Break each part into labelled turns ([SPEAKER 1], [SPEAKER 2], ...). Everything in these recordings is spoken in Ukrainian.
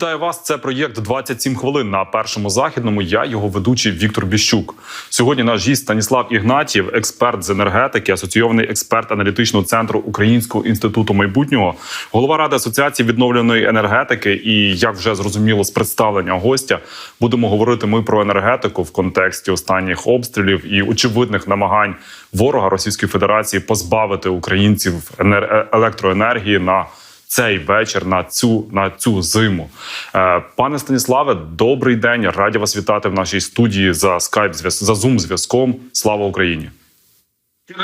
[SPEAKER 1] Вітаю вас. Це проєкт «27 хвилин на першому західному. Я його ведучий Віктор Біщук. Сьогодні наш гість Станіслав Ігнатів, експерт з енергетики, асоційований експерт аналітичного центру Українського інституту майбутнього, голова ради асоціації відновленої енергетики. І як вже зрозуміло з представлення гостя, будемо говорити ми про енергетику в контексті останніх обстрілів і очевидних намагань ворога Російської Федерації позбавити українців енер- електроенергії на цей вечір на цю на цю зиму. Е, Пане Станіславе, добрий день. Раді вас вітати в нашій студії за скайп за Zoom зв'язком. Слава Україні!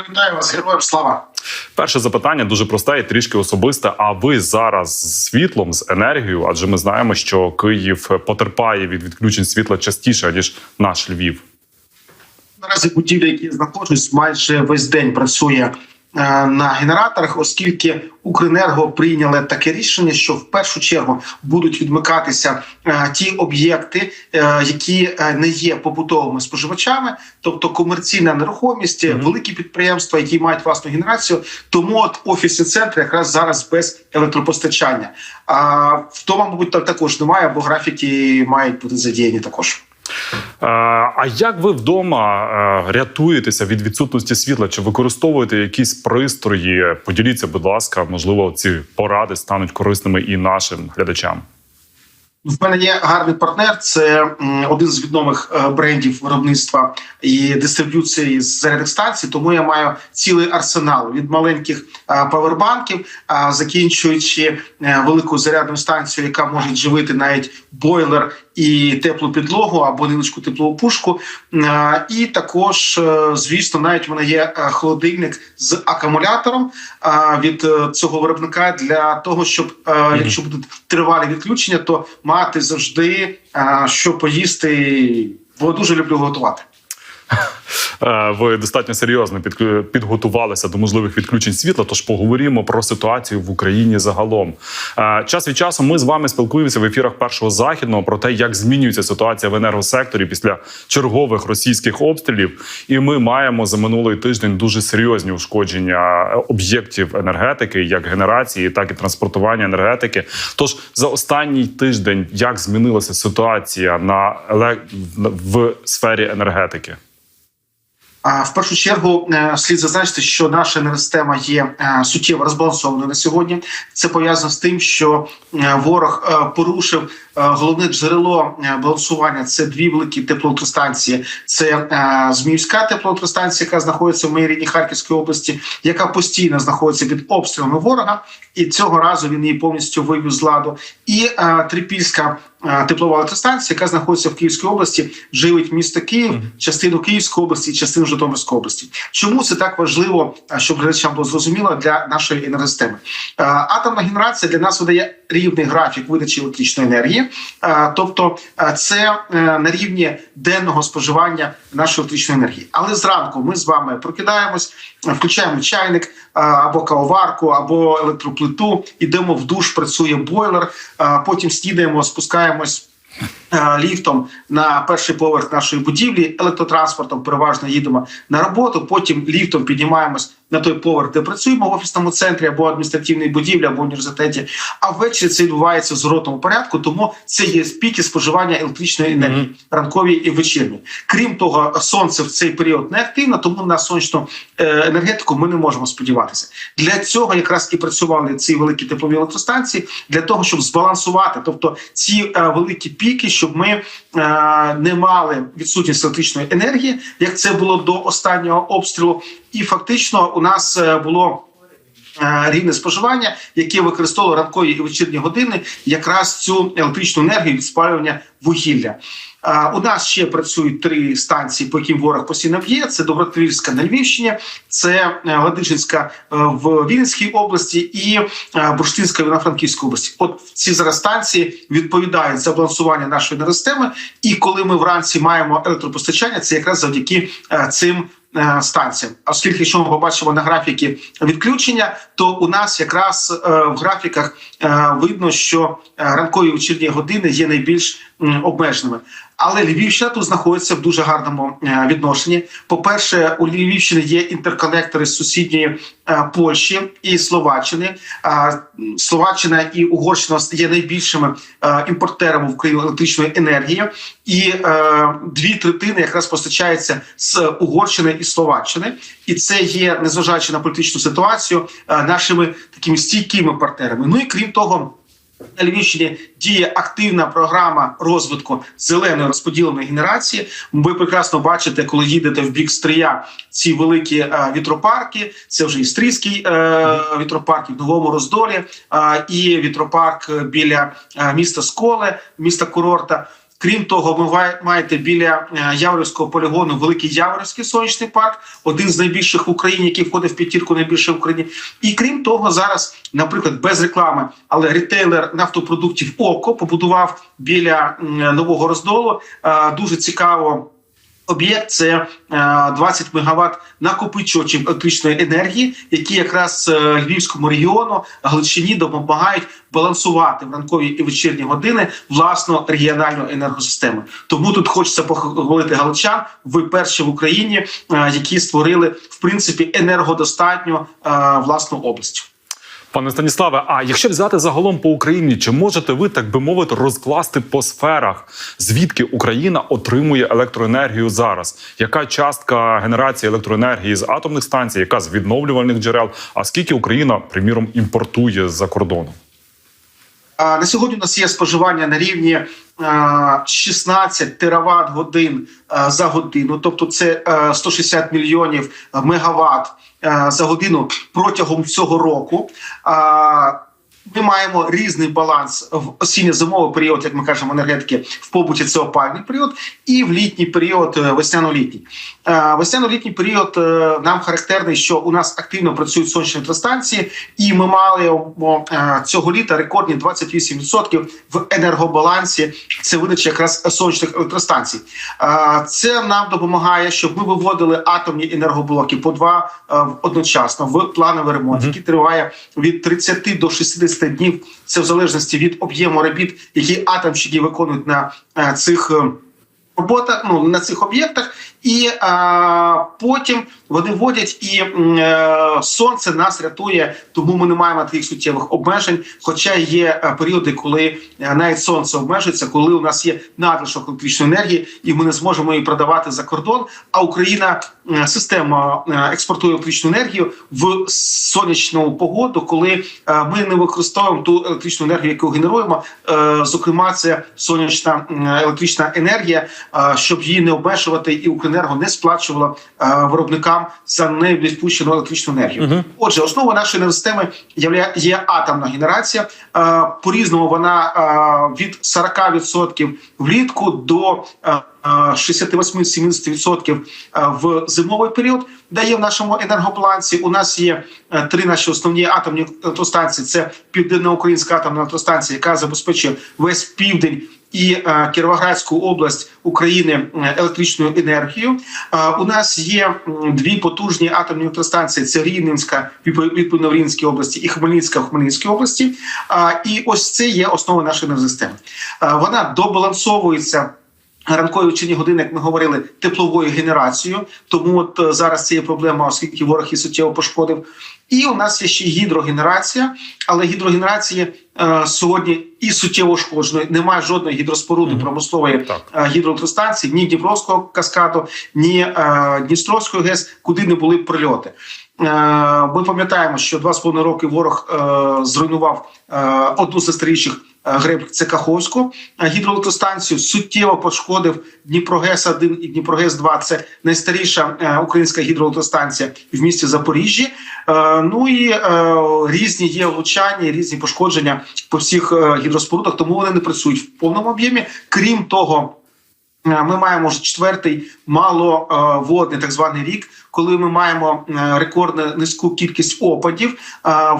[SPEAKER 2] Вітаю вас, героям слава.
[SPEAKER 1] Перше запитання дуже просте і трішки особисте. А ви зараз з світлом, з енергією? Адже ми знаємо, що Київ потерпає від відключень світла частіше ніж наш Львів.
[SPEAKER 2] Наразі будівля, які знаходжусь, майже весь день працює на генераторах, оскільки Укренерго прийняли таке рішення, що в першу чергу будуть відмикатися е, ті об'єкти, е, які е, не є побутовими споживачами, тобто комерційна нерухомість, великі підприємства, які мають власну генерацію. Тому от офісні центри якраз зараз без електропостачання. А вдома, мабуть, так також немає, бо графіки мають бути задіяні також.
[SPEAKER 1] А як ви вдома е, рятуєтеся від відсутності світла? Чи використовуєте якісь пристрої? Поділіться, будь ласка, можливо, ці поради стануть корисними і нашим глядачам.
[SPEAKER 2] В мене є гарний партнер. Це один з відомих е, брендів виробництва і дистриб'юції з зарядних станцій. Тому я маю цілий арсенал від маленьких е, павербанків, закінчуючи велику зарядну станцію, яка може живити навіть бойлер і теплу підлогу або невеличку теплову пушку. Е, І також, е, звісно, навіть в мене є е, холодильник з акумулятором від цього виробника для того, щоб якщо будуть тривалі відключення, то мати завжди що поїсти. Бо дуже люблю готувати.
[SPEAKER 1] Е, Ви достатньо серйозно підготувалися до можливих відключень світла. Тож поговоримо про ситуацію в Україні загалом. Е, Час від часу ми з вами спілкуємося в ефірах першого західного про те, як змінюється ситуація в енергосекторі після чергових російських обстрілів. І ми маємо за минулий тиждень дуже серйозні ушкодження об'єктів енергетики, як генерації, так і транспортування енергетики. Тож за останній тиждень як змінилася ситуація на в сфері енергетики?
[SPEAKER 2] В першу чергу е, слід зазначити, що наша енергосистема є е, суттєво розбалансованою на сьогодні. Це пов'язано з тим, що е, ворог порушив головне джерело балансування. Це дві великі теплоелектростанції. Це Зміївська теплоелектростанція, яка знаходиться в моїй рідній Харківській області, яка постійно знаходиться під обстрілами ворога, і цього разу він її повністю вивів з ладу. І Трипільська теплова електростанція, яка знаходиться в Київській області, живить місто Київ, частину Київської області частину Житомирської області. Чому це так важливо, е, щоб глядачам було зрозуміло для нашої енергосистеми? Е, Атомна генерація для нас видає рівний графік видачі електричної енергії, Е, тобто е, це е, на рівні денного споживання нашої електричної енергії. Але зранку ми з вами прокидаємось, включаємо чайник або кавоварку, або електроплиту, ідемо в душ, працює бойлер. Потім снідаємо, спускаємось. Ліфтом на перший поверх нашої будівлі, електротранспортом переважно їдемо на роботу. Потім ліфтом піднімаємось на той поверх, де працюємо в офісному центрі або адміністративній будівлі, або університеті. А ввечері це відбувається в зворотному порядку, тому це є піки споживання електричної енергії, ранкові і вечірні. Крім того, сонце в цей період не активно, тому на сонячну е, енергетику ми не можемо сподіватися. Для цього якраз і працювали ці великі теплові електростанції для того, щоб збалансувати, тобто ці е, великі піки, щоб ми е, не мали відсутність електричної енергії, як це було до останнього обстрілу, і фактично у нас е, було. е, Рівне споживання, яке використовувало ранкові і вечірні години, якраз цю електричну енергію від спалювання вугілля. Е, У нас ще працюють три станції, по яким ворог постійно б'є. Це Добротвірська на Львівщині, це Ладижинська в Вінницькій області і Бурштинська на Франківській області. От ці зараз станції відповідають за балансування нашої енергосистеми. І коли ми вранці маємо електропостачання, це якраз завдяки цим. Е, Станціям, оскільки якщо ми побачимо на графіки відключення, то у нас якраз е, в графіках е, видно, що ранкові вечірні години є найбільш обмеженими. Але Львівщина тут знаходиться в дуже гарному відношенні. По-перше, у Львівщини є інтерконектори з сусідньої Польщі і Словаччини. Словаччина і Угорщина є найбільшими імпортерами в Україну електричної енергії, і дві третини якраз постачаються з Угорщини і Словаччини, і це є, незважаючи на політичну ситуацію, е, нашими такими стійкими партнерами. Ну і крім того. На Львівщині діє активна програма розвитку зеленої розподіленої генерації. Ви прекрасно бачите, коли їдете в бік Стрия, ці великі е, вітропарки. Це вже і Стрийський е, вітропарк в Новому Роздолі, і вітропарк біля міста Сколе, міста Курорта. Крім того, ви маєте біля е, Яворівського полігону великий Яворівський сонячний парк, один з найбільших в Україні, який входить в п'ятірку найбільше в Україні. І крім того, зараз, наприклад, без реклами, але ретейлер нафтопродуктів ОКО побудував біля нового роздолу е, дуже цікаво. Об'єкт це е, 20 мегаватт накопичувачів електричної енергії, які якраз е, Львівському регіону Галичині допомагають балансувати в ранкові і вечірні години власну регіональну енергосистему. Тому тут хочеться похвалити галичан. Ви перші в Україні, е, які створили в принципі енергодостатню е, власну область.
[SPEAKER 1] Пане Станіславе, а якщо взяти загалом по Україні, чи можете ви так би мовити розкласти по сферах, звідки Україна отримує електроенергію зараз? Яка частка генерації електроенергії з атомних станцій, яка з відновлювальних джерел? А скільки Україна, приміром, імпортує з-за кордону?
[SPEAKER 2] На сьогодні у нас є споживання на рівні а, 16 тераватт годин за годину, тобто це а, 160 мільйонів мегаватт за годину протягом цього року. Ми маємо різний баланс в осінньо-зимовий період, як ми кажемо, енергетики в побуті це опальний період, і в літній період е, весняно-літній. Е, Весняно-літній період е, нам характерний, що у нас активно працюють сонячні електростанції, і ми мали цього літа рекордні 28% в енергобалансі. Це видача якраз сонячних електростанцій. Це нам допомагає, щоб ми виводили атомні енергоблоки по два одночасно в плановий ремонт, який триває від 30 до 60 днів. Це в залежності від об'єму робіт, які атомщики виконують на е, цих. роботах. Ну на цих об'єктах, і а, потім вони вводять і е, сонце нас рятує, тому ми не маємо таких суттєвих обмежень. Хоча є е, періоди, коли е, навіть сонце обмежується, коли у нас є надлишок електричної енергії, і ми не зможемо її продавати за кордон. А Україна е, система експортує електричну енергію в сонячну погоду, коли ми не використовуємо ту електричну енергію, яку генеруємо. Зокрема, це сонячна електрична енергія, щоб її не обмежувати, і Укренерго не сплачувала е, виробникам за невідпущену електричну енергію. Отже, основа нашої енергосистеми є, є атомна генерація. Е, По різному вона е, від 40% влітку до е, 68-70% в зимовий період дає в нашому енергобланці. У нас є е, три наші основні атомні електростанції. Це південноукраїнська атомна електростанція, яка забезпечує весь південь. І е, Кіровоградську область України е, електричною енергією. У нас є дві потужні атомні електростанції: це Рівненська відповідно в Рівненській області і Хмельницька в Хмельницькій області. І ось це є основа нашої енергосистеми. Вона добалансовується. Ранкові вечірні години, як ми говорили, тепловою генерацією. Тому от е, зараз це є проблема, оскільки ворог її суттєво пошкодив. І у нас є ще гідрогенерація, але гідрогенерації е, сьогодні і суттєво ушкодженої. Немає жодної гідроспоруди
[SPEAKER 1] Мгм.
[SPEAKER 2] промислової
[SPEAKER 1] Так.
[SPEAKER 2] е, гідроелектростанції, ні Дніпровського каскаду, ні е, Дністровської ГЕС, куди не були прильоти. Е, Ми пам'ятаємо, що два з половиною роки ворог е, зруйнував е, одну з найстаріших е, греб це Каховську е, гідроелектростанцію, суттєво пошкодив Дніпрогес 1 і Дніпрогес 2 Це найстаріша е, українська гідроелектростанція в місті Запоріжжі. Е, Ну і е, різні є влучання, різні пошкодження по всіх е, гідроспорудах, тому вони не працюють в повному об'ємі. Крім того. Е, Ми маємо четвертий маловодний так званий рік, коли ми маємо е, рекордно низьку кількість опадів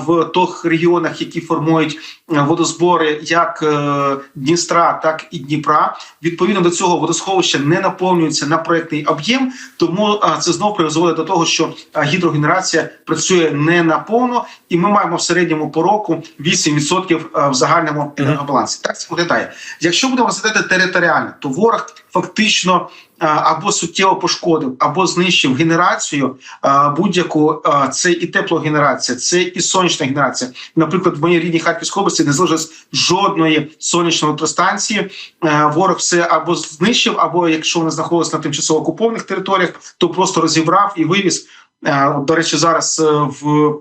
[SPEAKER 2] в тих регіонах, які формують е, водозбори, як е, Дністра, так і Дніпра. Відповідно до цього водосховище не наповнюється на проектний об'єм, тому це знов призводить до того, що гідрогенерація працює не наповно, і ми маємо в середньому по року 8% е, в загальному енергобалансі. Так це виглядає. Якщо будемо розглядати територіально, то ворог фактично або суттєво пошкодив, або знищив генерацію е, будь-яку. е, Це і теплогенерація, це і сонячна генерація. Наприклад, в моїй рідній Харківській області не залишилось жодної сонячної електростанції. Е, Ворог все або знищив, або якщо вони знаходились на тимчасово окупованих територіях, то просто розібрав і вивіз. Е, До речі, зараз е, в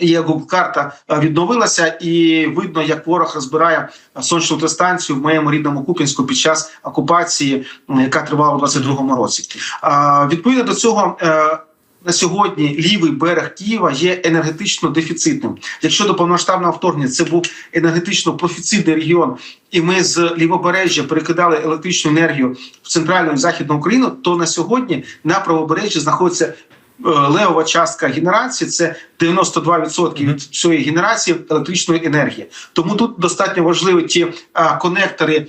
[SPEAKER 2] Є карта е, відновилася, і видно, як ворог розбирає сонячну електростанцію в моєму рідному Купінську під час окупації, яка тривала у 22-му році. Відповідно до цього. е, На сьогодні лівий берег Києва є енергетично дефіцитним. Якщо до повномасштабного вторгнення це був енергетично профіцитний регіон, і ми з лівобережжя перекидали електричну енергію в центральну і західну Україну, то на сьогодні на правобережжі знаходиться е, левова частка генерації це 92% від всієї генерації електричної енергії. Тому тут достатньо важливі ті конектори,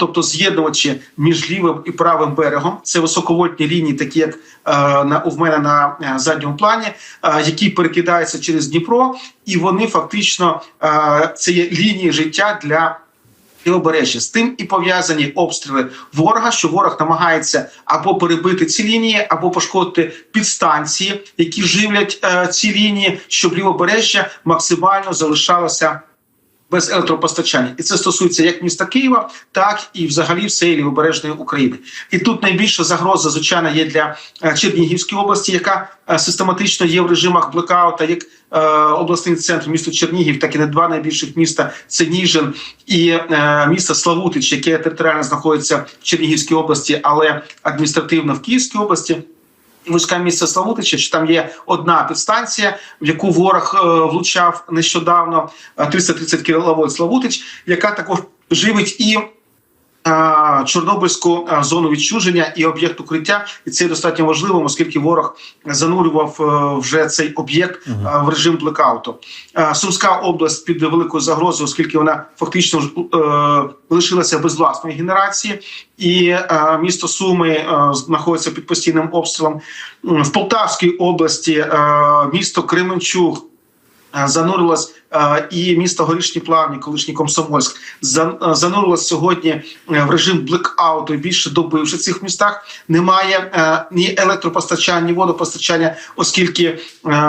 [SPEAKER 2] тобто з'єднувачі між лівим і правим берегом. Це високовольтні лінії, такі як на у мене на задньому плані, які перекидаються через Дніпро, і вони фактично це є лінії життя для лівобережжя. З тим і пов'язані обстріли ворога, що ворог намагається або перебити ці лінії, або пошкодити підстанції, які живлять е, ці лінії, щоб лівобережжя максимально залишалося. Без електропостачання, і це стосується як міста Києва, так і взагалі всієї лівобережної України. І тут найбільша загроза, звичайно, є для е, Чернігівської області, яка е, систематично є в режимах блекаута, як е, обласний центр місто Чернігів, так і не два найбільших міста це Ніжин і місто Славутич, яке територіально знаходиться в Чернігівській області, але адміністративно в Київській області. Вузька місце Славутича, що там є одна підстанція, в яку ворог е, влучав нещодавно е, 330 кВт Славутич, яка також живить і е, Чорнобильську е, зону відчуження і об'єкт укриття, і це достатньо важливо, оскільки ворог занурював е, вже цей об'єкт е, в режим блекауту. Е, Сумська область під великою загрозою, оскільки вона фактично е, лишилася без власної генерації, і е, місто Суми е, знаходиться під постійним обстрілом. В Полтавській області е, місто Кременчуг е, занурилось е, і місто Горішні Плавні, колишній Комсомольськ, е, занурилось сьогодні в режим блекауту більше доби. В цих містах немає ні електропостачання, ні водопостачання, оскільки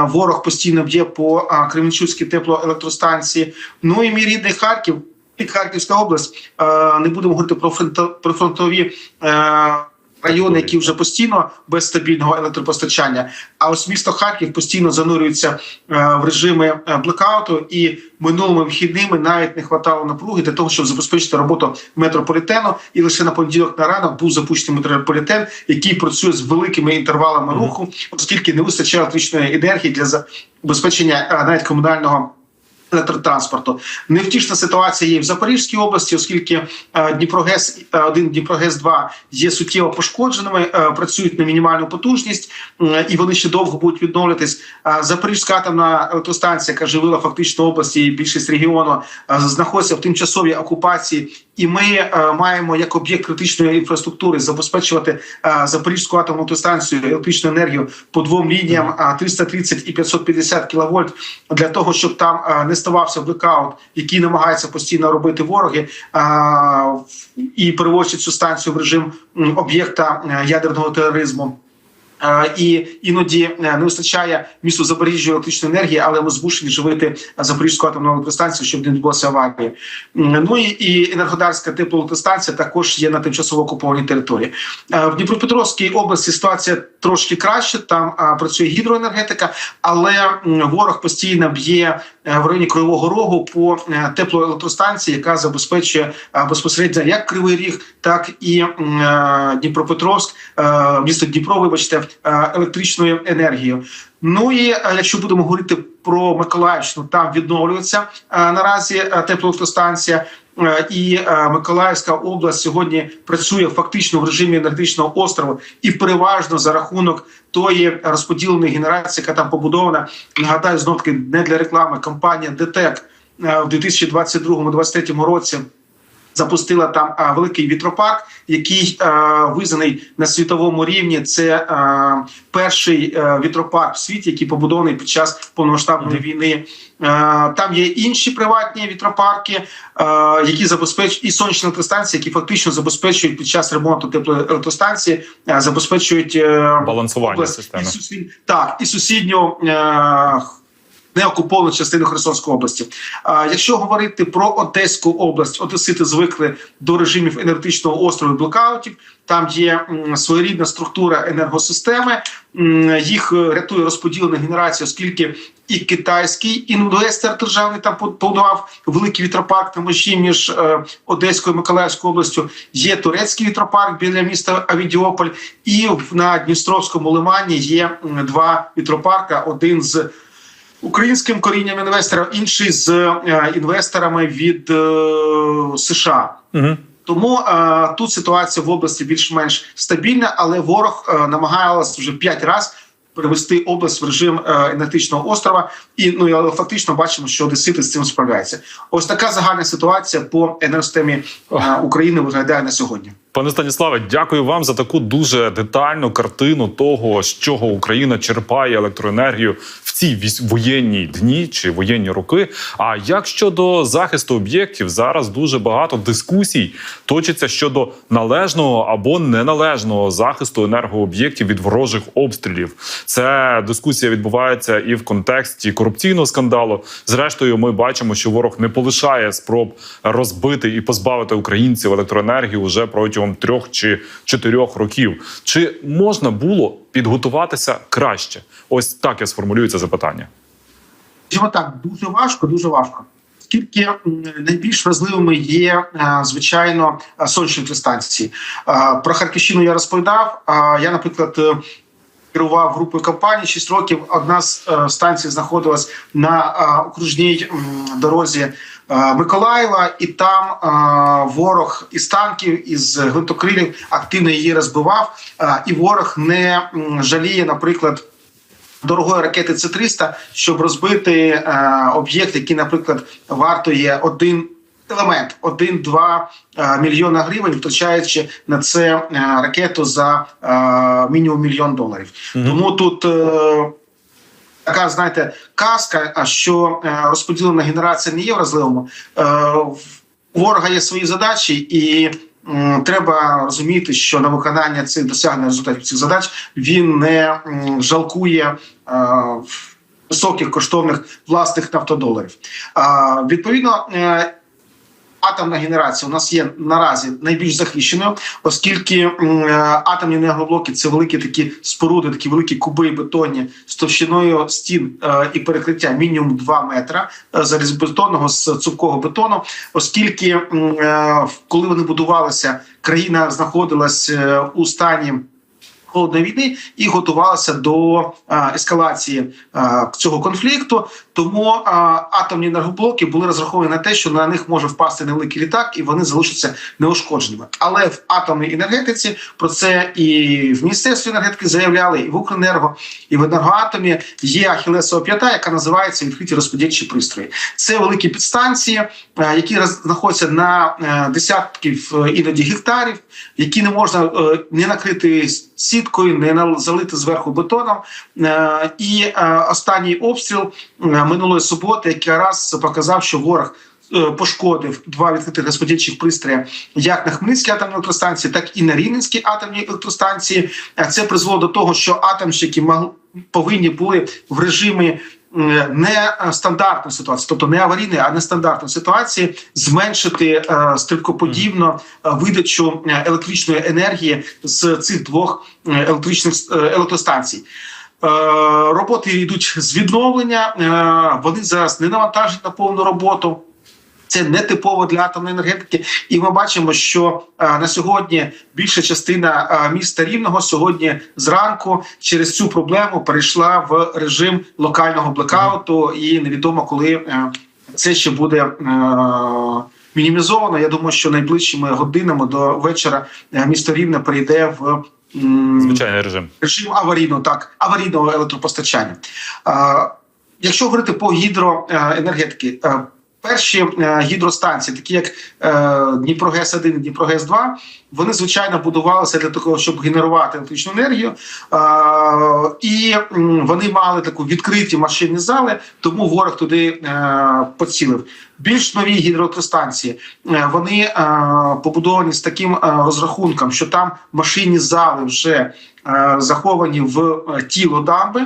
[SPEAKER 2] ворог постійно б'є по Кременчуцькій теплоелектростанції. Ну і мій рідний Харків. І Харківська область не будемо говорити про фронто- фронтові райони, які вже постійно без стабільного електропостачання. А ось місто Харків постійно занурюється е, в режими е, блекауту, і минулими вихідними навіть не хватало напруги для того, щоб забезпечити роботу метрополітену. І лише на понеділок на ранок був запущений метрополітен, який працює з великими інтервалами руху, оскільки не вистачає електричної енергії для забезпечення е, навіть комунального. Електротранспорту невтішна ситуація є в Запорізькій області, оскільки е, Дніпрогес 1 Дніпрогес 2 є суттєво пошкодженими, е, працюють на мінімальну потужність, е, і вони ще довго будуть відновлюватись. Е, Запорізька атомна електростанція, яка живила фактично області, більшість регіону е, знаходиться в тимчасовій окупації. І ми е, маємо як об'єкт критичної інфраструктури забезпечувати е, Запорізьку атомну електростанцію електричну енергію по двом лініям е, 330 і 550 кВт для того, щоб там е, не ставався блекаут, який намагаються постійно робити вороги, е, і переводять цю станцію в режим об'єкта ядерного тероризму. Е, І іноді е, не вистачає місту Запоріжжя електричної енергії, але ми змушені живити Запорізьку атомну електростанцію, щоб не відбулося аварії. Ну і, і енергодарська теплоелектростанція також є на тимчасово окупованій території. Е, В Дніпропетровській області ситуація трошки краще. Там працює гідроенергетика, але ворог постійно б'є в районі Кривого Рогу по е, теплоелектростанції, яка забезпечує е, безпосередньо як Кривий Ріг, так і е, Дніпропетровськ, е, місто Дніпро, вибачте, е, електричною енергією. Ну і е, якщо будемо говорити про Миколаївщину, там відновлюється е, наразі е, теплоелектростанція. Е, і е, Миколаївська область сьогодні працює фактично в режимі енергетичного острова і переважно за рахунок тої розподіленої генерації, яка там побудована. Нагадаю, знов таки не для реклами. Компанія ДТЕК е, в 2022-2023 році. Запустила там великий вітропарк, який визнаний на світовому рівні. Це перший а, вітропарк в світі, який побудований під час повномасштабної війни. Там є інші приватні вітропарки, які забезпечують і сонячні електростанції, які фактично забезпечують під час ремонту теплоелектростанції, забезпечують е,
[SPEAKER 1] Балансування
[SPEAKER 2] область
[SPEAKER 1] системи.
[SPEAKER 2] і сусід... так і сусідню. Неокуповану частину Херсонської області. А якщо говорити про Одеську область, Одесити звикли до режимів енергетичного острову і блокаутів. Там є своєрідна структура енергосистеми. Їх е, рятує розподілена генерація, оскільки і китайський інвестор державний там побудував великий вітропарк на межі між е, Одеською і Миколаївською областю. Є турецький вітропарк біля міста Авідіополь, і на Дністровському лимані є два вітропарка. Один з українським корінням інвестора, інший з е, інвесторами від е, США.
[SPEAKER 1] Угу.
[SPEAKER 2] Тому е, тут ситуація в області більш-менш стабільна, але ворог е, намагалась вже п'ять разів перевести область в режим е, енергетичного острова, і ну але фактично бачимо, що одесити з цим справляються. Ось така загальна ситуація по енергосистемі е, України виглядає на сьогодні.
[SPEAKER 1] Пане Станіславе, дякую вам за таку дуже детальну картину того, з чого Україна черпає електроенергію в ці воєнні дні чи воєнні роки. А як щодо захисту об'єктів, зараз дуже багато дискусій точиться щодо належного або неналежного захисту енергооб'єктів від ворожих обстрілів. Це дискусія відбувається і в контексті корупційного скандалу. Зрештою, ми бачимо, що ворог не полишає спроб розбити і позбавити українців електроенергії уже протягом трьох чи чотирьох років. Чи можна було підготуватися краще? Ось так я сформулюю це запитання.
[SPEAKER 2] Скажімо так, дуже важко, дуже важко. Оскільки найбільш важливими є, е, звичайно, е, сонячні електростанції. Е, Про Харківщину я розповідав. А Я, наприклад, е, керував групою компаній 6 років. Одна з е, станцій знаходилась на е, окружній дорозі е, Миколаєва, і там е, ворог із танків, із гвинтокрилів активно її розбивав. Е, І ворог не жаліє, наприклад дорогої ракети С-300, щоб розбити е, об'єкт, який, наприклад, вартує один елемент, один-два е, мільйона гривень, втрачаючи на це е, ракету за е, мінімум мільйон доларів. Тому тут. Е, Така, знаєте, казка, а що е, розподілена генерація не є вразливим. Е, ворога є свої задачі, і треба розуміти, що на виконання цих досягнення результатів цих задач він не жалкує е, високих коштовних власних нафтодоларів. Відповідно. Атомна генерація у нас є наразі найбільш захищеною, оскільки е, атомні енергоблоки це великі такі споруди, такі великі куби бетонні з товщиною стін е, і перекриття мінімум 2 метра е, залізобетонного з цупкого бетону, оскільки коли вони будувалися, країна знаходилась у стані. Холодної війни і готувалася до ескалації цього конфлікту. Тому е, атомні енергоблоки були розраховані на те, що на них може впасти невеликий літак, і вони залишаться неушкодженими. Але в атомній енергетиці про це і в міністерстві енергетики заявляли, і в Укренерго, і в енергоатомі є ахілесова п'ята, яка називається відкриті розподільчі пристрої. Це великі підстанції, е, які знаходяться на е, десятків е, іноді гектарів, які не можна не накрити сіткою, не залити зверху бетоном. І останній обстріл минулої суботи, якраз показав, що ворог. е, Пошкодив два відкритих розподільчих пристрої як на Хмельницькій атомній електростанції, так і на Рівненській атомній електростанції. Це призвело до того, що атомщики повинні були в режимі е, не е, стандартної ситуації, тобто не аварійної, а нестандартної ситуації, зменшити е, стрибкоподібно видачу електричної енергії з цих двох електричних електростанцій. Е, Роботи йдуть з відновлення. е, Вони зараз не навантажені на повну роботу. Це не типово для атомної енергетики, і ми бачимо, що е, на сьогодні більша частина міста рівного сьогодні зранку через цю проблему перейшла в режим локального блекауту, і невідомо коли це ще буде мінімізовано. Я думаю, що найближчими годинами до вечора місто Рівне перейде в
[SPEAKER 1] Звичайний режим.
[SPEAKER 2] режим аварійного так аварійного електропостачання. Якщо говорити по гідроенергетики, е, перші е, гідростанції, такі як е, Дніпрогес 1 Дніпрогес 2 вони звичайно будувалися для того, щоб генерувати електричну енергію, Е, і вони мали таку відкриті машинні зали, тому ворог туди поцілив. Більш нові гідроелектростанції вони побудовані з таким розрахунком, що там машинні зали вже заховані в тіло дамби.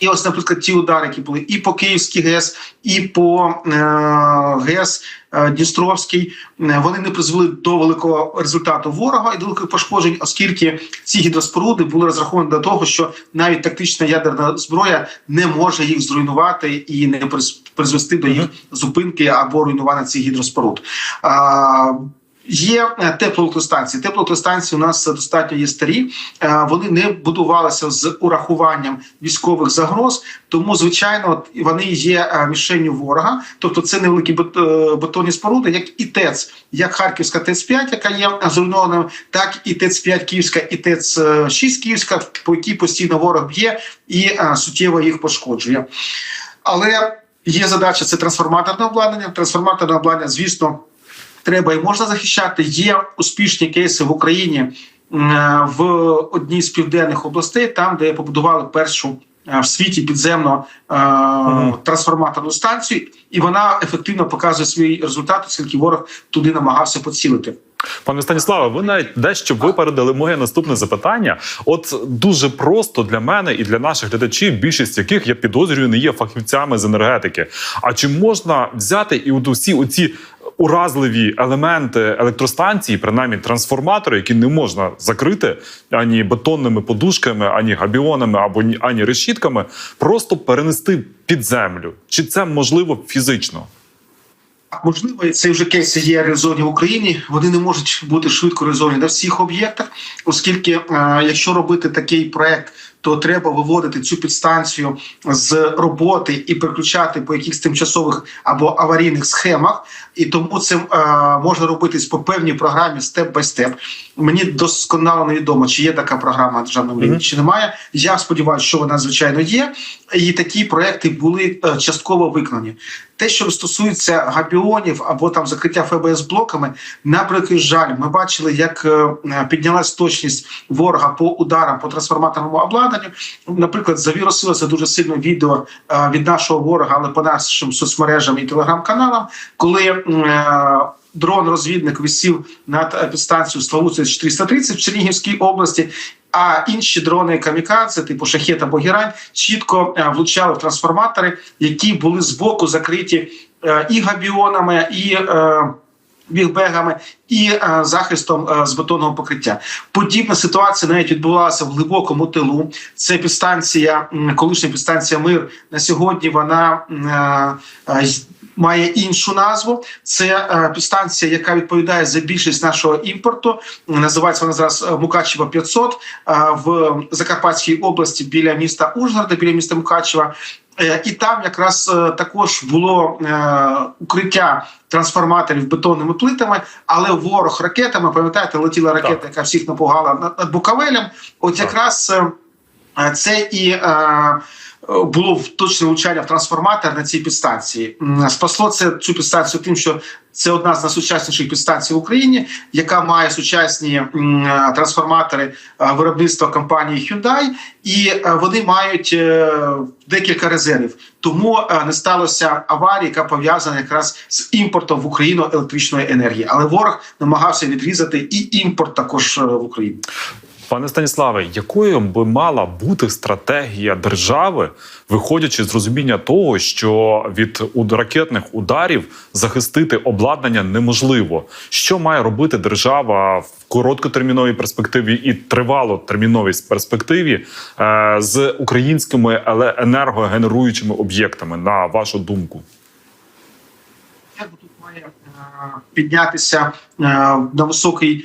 [SPEAKER 2] І ось, наприклад, ті удари, які були і по Київській ГЕС, і по е, ГЕС е, Дністровський, е, вони не призвели до великого результату ворога і до великих пошкоджень, оскільки ці гідроспоруди були розраховані до того, що навіть тактична ядерна зброя не може їх зруйнувати і не приз- призвести до їх зупинки або руйнування цих гідроспоруд. А, Є е, теплоелектростанції. Теплоелектростанції у нас достатньо є старі. Е, Вони не будувалися з урахуванням військових загроз, тому звичайно вони є е, мішенню ворога. Тобто це невеликі бет- бетонні споруди, як і ТЕЦ, як Харківська ТЕЦ 5 яка є зруйнованою, так і ТЕЦ 5 Київська і ТЕЦ 6 Київська, по якій постійно ворог б'є і суттєво їх пошкоджує. Але є задача це трансформаторне обладнання. Трансформаторне обладнання, звісно, треба і можна захищати. Є успішні кейси в Україні в одній з південних областей, там де побудували першу е, в світі підземну е, трансформаторну станцію, і вона ефективно показує свій результат, оскільки ворог туди намагався поцілити.
[SPEAKER 1] Пане Станіславе, ви навіть дещо випередили моє наступне запитання. От дуже просто для мене і для наших глядачів, більшість яких я підозрюю, не є фахівцями з енергетики. А чи можна взяти і от усі оці уразливі елементи електростанції, принаймні трансформатори, які не можна закрити ані бетонними подушками, ані габіонами або ні- ані решітками, просто перенести під землю? Чи це можливо фізично?
[SPEAKER 2] Можливо, і вже кейси є реалізовані в Україні. Вони не можуть бути швидко реалізовані на всіх об'єктах, оскільки, е, якщо робити такий проект, то треба виводити цю підстанцію з роботи і переключати по якихось тимчасових або аварійних схемах. І тому це е, можна робити по певній програмі степ бай степ. Мені досконало невідомо, чи є така програма на державному рівні, чи немає. Я сподіваюся, що вона звичайно є. І такі проекти були е, частково виконані. Те, що стосується габіонів або там закриття ФБС блоками, на превеликий жаль, ми бачили, як е, піднялась точність ворога по ударам по трансформаторному обладнанню. Наприклад, завірусилося дуже сильно відео е, від нашого ворога, але по нашим соцмережам і телеграм-каналам, коли е, дрон-розвідник висів над підстанцією Славутська 430 в Чернігівській області. А інші дрони камікадзе, типу шахет або герань, чітко е, влучали в трансформатори, які були збоку закриті е, і габіонами, і е, бігбегами, і захистом з бетонного покриття. Подібна ситуація навіть відбувалася в глибокому тилу. Це підстанція, колишня підстанція Мир. На сьогодні вона має іншу назву. Це е, підстанція, яка відповідає за більшість нашого імпорту. Називається вона зараз е, Мукачева 500 е, в Закарпатській області біля міста Ужгорода, біля міста Мукачева. І там якраз також було укриття трансформаторів бетонними плитами, але ворог ракетами, пам'ятаєте, летіла ракета,
[SPEAKER 1] Так.
[SPEAKER 2] яка всіх напугала над, Буковелем. От якраз це і було точне влучання в трансформатор на цій підстанції. Спасло це цю підстанцію тим, що це одна з найсучасніших підстанцій в Україні, яка має сучасні трансформатори е, виробництва компанії Hyundai, і е, вони мають е, декілька резервів. Тому не сталося аварії, яка пов'язана якраз з імпортом в Україну електричної енергії. Але ворог намагався відрізати і імпорт також в Україну.
[SPEAKER 1] Пане Станіславе, якою би мала бути стратегія держави, виходячи з розуміння того, що від ракетних ударів захистити обладнання неможливо? Що має робити держава в короткотерміновій перспективі і тривалотерміновій перспективі е, з українськими енергогенеруючими об'єктами, на вашу думку?
[SPEAKER 2] Тут має е, піднятися е, на високий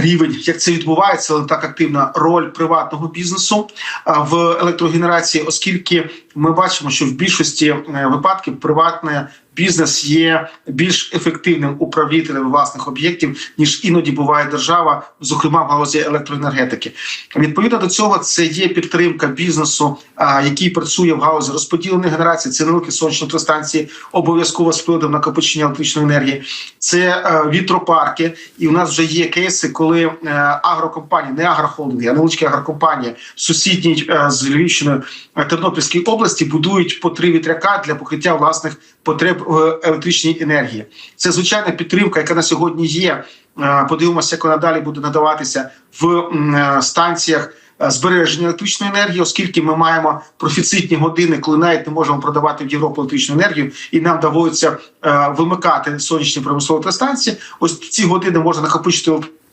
[SPEAKER 2] рівень, як це відбувається, але так активна роль приватного бізнесу в електрогенерації, оскільки ми бачимо, що в більшості е, випадків приватне бізнес є більш ефективним управлінням власних об'єктів ніж іноді буває держава, зокрема в галузі електроенергетики. Відповідно до цього, це є підтримка бізнесу, який працює в галузі розподіленої генерації. Це невеликі сонячні електростанції, обов'язково з приводом накопичення електричної енергії. Це е, вітропарки, і у нас вже є кейси, коли е, агрокомпанії, не агрохолдинги, а невеличкі агрокомпанії сусідній е, з Львівщиною Тернопільській області будують по три вітряка для покриття власних потреб електричній енергії. Це звичайна підтримка, яка на сьогодні є. Е, Подивимося, як вона далі буде надаватися в е, станціях е, збереження електричної енергії, оскільки ми маємо профіцитні години, коли навіть не можемо продавати в Європу електричну енергію, і нам доводиться е, вимикати сонячні промислові електростанції. Ось ці години можна накопичити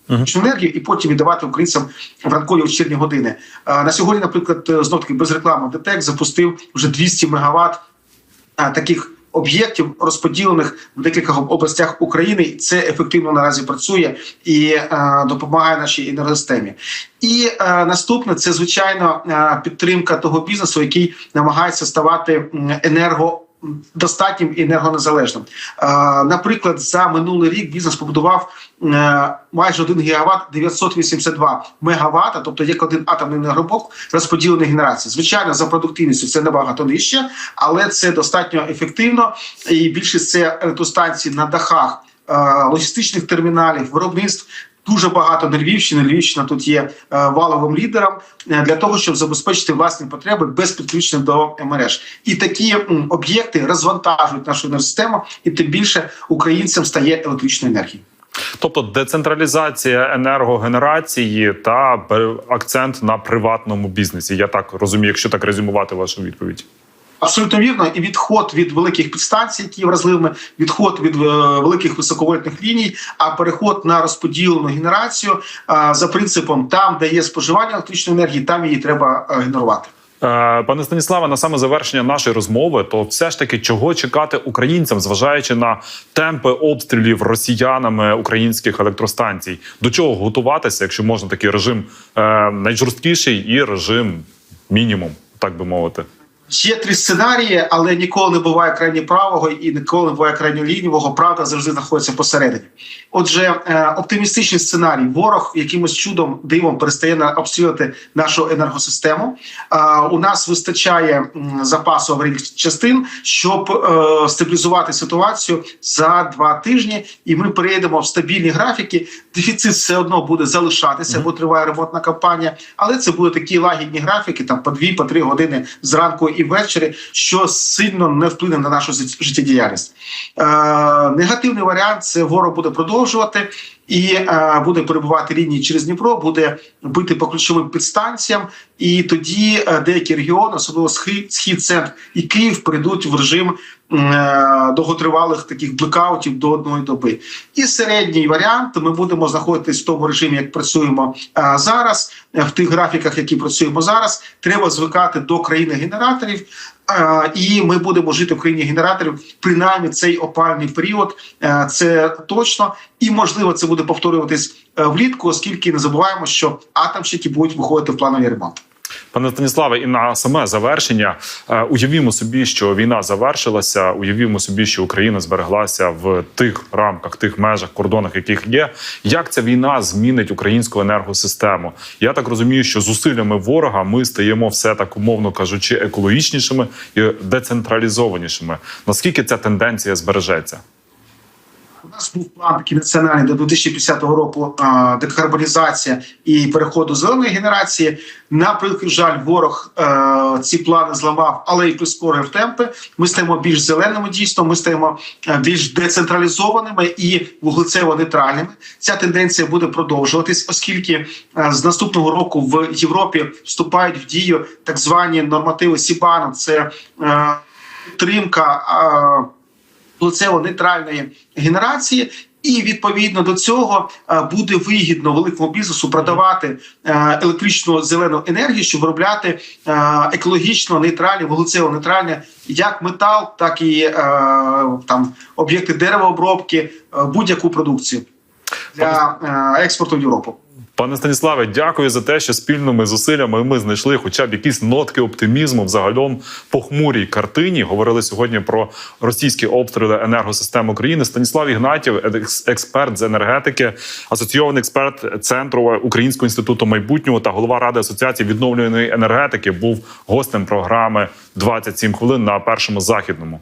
[SPEAKER 2] електричну енергію і потім віддавати українцям в ранкові вечірні години. Е, На сьогодні, наприклад, знов таки без реклами ДТЕК запустив вже 200 мегаватт таких об'єктів, розподілених в декілька областях України, і це ефективно наразі працює і е, допомагає нашій енергосистемі. І е, наступне це звичайно е, підтримка того бізнесу, який намагається ставати енерго. Достатнім енергонезалежним. Наприклад, за минулий рік бізнес побудував е, майже 1 гігаватт 982 мегаватта, тобто як один атомний енергоблок розподіленої генерації. Звичайно, за продуктивністю це набагато нижче, але це достатньо ефективно. І більшість це електростанції на дахах е, логістичних терміналів, виробництв. Дуже багато на Львівщині. Львівщина тут є е, валовим лідером е, для того, щоб забезпечити власні потреби без підключення до мереж. І такі об'єкти розвантажують нашу енергосистему, і тим більше українцям стає електричної енергії.
[SPEAKER 1] Тобто децентралізація енергогенерації та акцент на приватному бізнесі. Я так розумію, якщо так резюмувати вашу відповідь.
[SPEAKER 2] Абсолютно вірно, і відход від великих підстанцій, які є вразливими, відход від е, великих високовольтних ліній, а переход на розподілену генерацію е, за принципом там, де є споживання електричної енергії, там її треба е, генерувати.
[SPEAKER 1] Е, Пане Станіславе, на саме завершення нашої розмови, то все ж таки чого чекати українцям, зважаючи на темпи обстрілів росіянами українських електростанцій, до чого готуватися, якщо можна такий режим е, найжорсткіший і режим мінімум, так би мовити.
[SPEAKER 2] Є три сценарії, але ніколи не буває крайні правого і ніколи не буває крайньо лінівого. Правда завжди знаходиться посередині. Отже, е, оптимістичний сценарій: ворог якимось чудом дивом перестає обстрілювати нашу енергосистему. Е, У нас вистачає запасу аварійних частин, щоб е, стабілізувати ситуацію за два тижні, і ми перейдемо в стабільні графіки. Дефіцит все одно буде залишатися, бо триває ремонтна кампанія, але це будуть такі лагідні графіки, там по дві, по три години зранку і ввечері, що сильно не вплине на нашу життєдіяльність. Негативний варіант це ворог буде продовжувати. І е, буде перебувати лінії через Дніпро, буде бити по ключовим підстанціям, і тоді е, деякі регіони, особливо схід, схід, центр і Київ, перейдуть в режим е, довготривалих таких блекаутів до одної доби. І середній варіант ми будемо знаходитись в тому режимі, як працюємо зараз, в тих графіках, які працюємо зараз. Треба звикати до країни генераторів. І ми будемо жити в країні генераторів принаймні цей опальний період. Е, Це точно, і можливо це буде повторюватись е, влітку, оскільки не забуваємо, що атомщики будуть виходити в плановий ремонт.
[SPEAKER 1] Пане Станіславе, і на саме завершення е, уявімо собі, що війна завершилася. Уявімо собі, що Україна збереглася в тих рамках, тих межах, кордонах, яких є. Як ця війна змінить українську енергосистему? Я так розумію, що зусиллями ворога ми стаємо все так умовно кажучи, екологічнішими і децентралізованішими. Наскільки ця тенденція збережеться?
[SPEAKER 2] У нас був план такий національний до 2050 року е, декарбонізація і переходу зеленої генерації. На превеликий жаль, ворог е, ці плани зламав, але й прискорив темпи. Ми стаємо більш зеленими. Дійсно, ми стаємо е, більш децентралізованими і вуглецево-нейтральними. Ця тенденція буде продовжуватись, оскільки е, з наступного року в Європі вступають в дію так звані нормативи Сібану. Це е, підтримка. Е, вуглецево-нейтральної генерації. І відповідно до цього е, буде вигідно великому бізнесу продавати е, електричну зелену енергію, щоб виробляти е, екологічно нейтральні, вуглецево нейтральні як метал, так і там об'єкти деревообробки, будь-яку продукцію. для експорту в Європу.
[SPEAKER 1] Пане Станіславе, дякую за те, що спільними зусиллями ми знайшли хоча б якісь нотки оптимізму в загалом похмурій картині. Говорили сьогодні про російські обстріли енергосистем України. Станіслав Ігнатів, експерт з енергетики, асоційований експерт центру Українського інституту майбутнього та голова ради асоціації відновлюваної енергетики, був гостем програми «27 хвилин на першому західному.